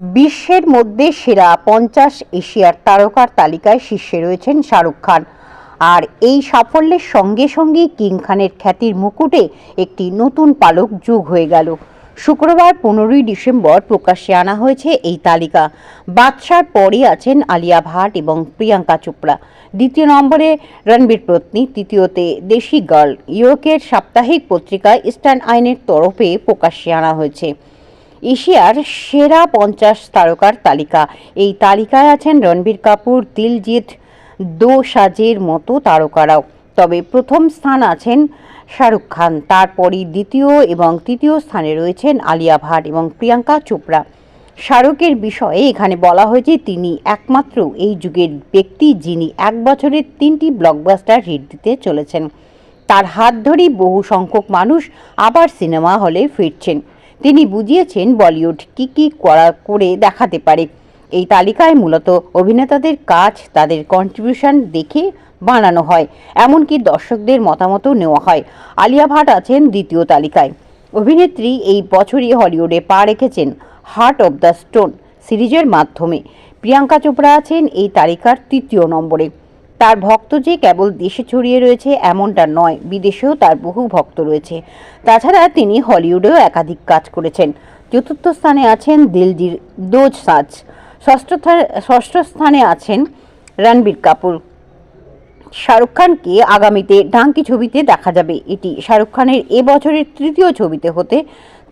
বিশ্বের মধ্যে সেরা পঞ্চাশ এশিয়ার তারকার তালিকায় শীর্ষে রয়েছেন শাহরুখ খান। আর এই সাফল্যের সঙ্গে সঙ্গে কিং খানের খ্যাতির মুকুটে একটি নতুন পালক যোগ হয়ে গেল। শুক্রবার পনেরোই ডিসেম্বর প্রকাশ্যে আনা হয়েছে এই তালিকা। বাদশার পরে আছেন আলিয়া ভাট এবং প্রিয়াঙ্কা চোপড়া। দ্বিতীয় নম্বরে রণবীর পত্নী, তৃতীয়তে দেশি গার্ল। ইউরোকের সাপ্তাহিক পত্রিকা ইস্টার্ন আইনের তরফে প্রকাশ্যে আনা হয়েছে। এশিয়ার সেরা পঞ্চাশ তারকার তালিকা। এই তালিকায় আছেন রণবীর কাপুর, দিলজিৎ দোসাজের মতো তারকারাও। তবে প্রথম স্থান আছেন শাহরুখ খান, তারপরই দ্বিতীয় এবং তৃতীয় স্থানে রয়েছেন আলিয়া ভাট এবং প্রিয়াঙ্কা চোপড়া। শাহরুখের বিষয়ে এখানে বলা হয়েছে, তিনি একমাত্র এই যুগের ব্যক্তি যিনি এক বছরের তিনটি ব্লকবাস্টার হিট দিতে চলেছেন। তার হাত ধরেই বহু সংখ্যক মানুষ আবার সিনেমা হলে ফিরছেন। তিনি বুঝিয়েছেন বলিউড কি কি করা, করে দেখাতে পারে। এই তালিকায় মূলত অভিনেতাদের কাজ, তাদের কন্ট্রিবিউশন দেখে বানানো হয়, এমনকি দর্শকদের মতামতও নেওয়া হয়। আলিয়া ভাট আছেন দ্বিতীয় তালিকায়। অভিনেত্রী এই বছরই হলিউডে পা রেখেছেন হার্ট অব দ্য স্টোন সিরিজের মাধ্যমে। প্রিয়াঙ্কা চোপড়া আছেন এই তালিকার তৃতীয় নম্বরে। তার ভক্ত যে কেবল দেশে ছড়িয়ে রয়েছে এমনটা নয়, বিদেশেও তার বহু ভক্ত রয়েছে। তাছাড়া তিনি হলিউডেও একাধিক কাজ করেছেন। চতুর্থ স্থানে আছেন দিলজির দোজ সাজ ষষ্ঠ ষষ্ঠ স্থানে আছেন রণবীর কাপুর। শাহরুখ খানকে আগামীতে ডাঙ্কি ছবিতে দেখা যাবে। এটি শাহরুখ খানের এবছরের তৃতীয় ছবিতে হতে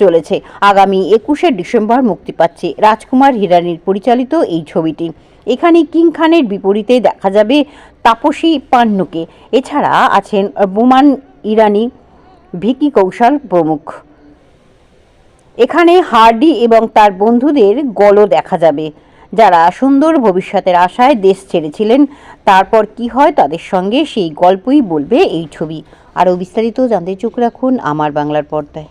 চলেছে। আগামী একুশে ডিসেম্বর মুক্তি পাচ্ছে রাজকুমার হিরানির পরিচালিত এই ছবিটি। এখানে কিং খানের বিপরীতে দেখা যাবে তাপসী পান্নুকে। এছাড়া আছেন বোমান ইরানি, ভিকি কৌশল প্রমুখ। এখানে হার্ডি এবং তার বন্ধুদের গলও দেখা যাবে। যারা সুন্দর ভবিষ্যতের আশায় দেশ ছেড়েছিলেন, তারপর কি হয় তাদের সঙ্গে সেই গল্পই বলবে এই ছবি। আরও বিস্তারিত জানতে চোখ রাখুন আমার বাংলার পর্দায়।